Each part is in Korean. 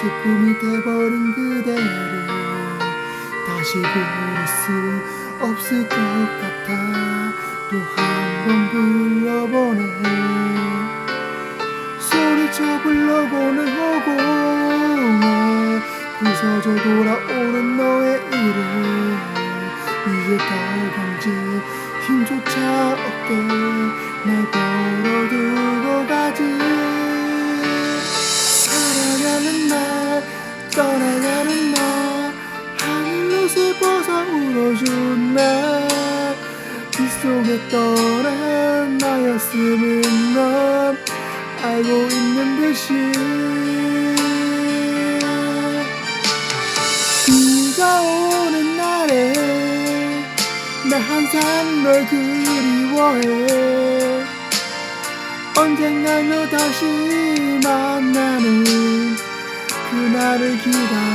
슬픔이 돼버린 그대를 다시 부를 수 없을 것 같아. 또 한 번 불러보네. 소리쳐 불러보는 허공에 부서져 돌아오는 너 슬퍼서 울어준 날 빗속에 떠난 나였음은 넌 알고 있는 듯이. 비가 오는 날에 나 항상 널 그리워해. 언젠가 너 다시 만나는 그날을 기다리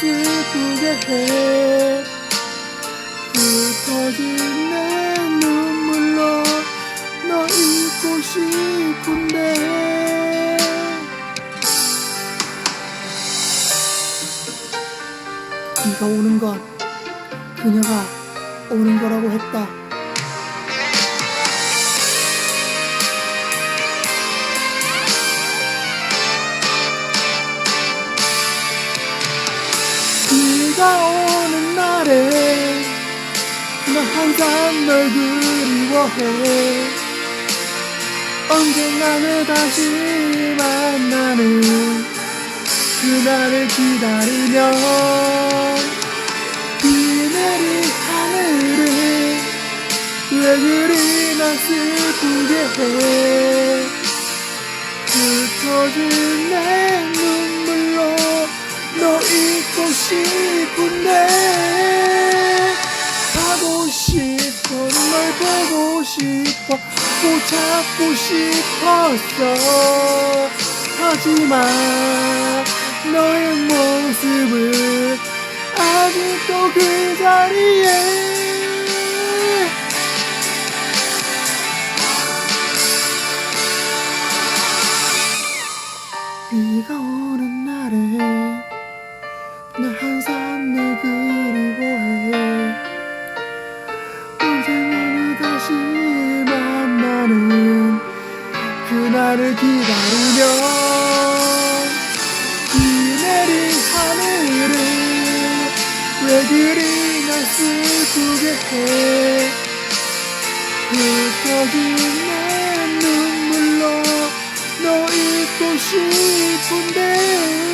슬프게 해 흩어진 내 눈물로 너 잊고 싶은데 비가 오는 건 그녀가 오는 거라고 했다. 비가 오는 날에 나 항상 널 그리워해. 언젠가 널 다시 만나는 그날을 기다리며 비 내린 하늘을 왜 그리 나 슬프게 해. 흩어진 내 눈물로 너 잊고 싶 은데 가고 싶어 널 보고 싶어 꼭 잡고 싶었어. 하지만 너의 모습은 아직도 그 자리에 비가 오는 기다리며 비 내린 하늘을 왜 그리 날 슬프게 해 흩어진 내 눈물로 너 잊고 싶은데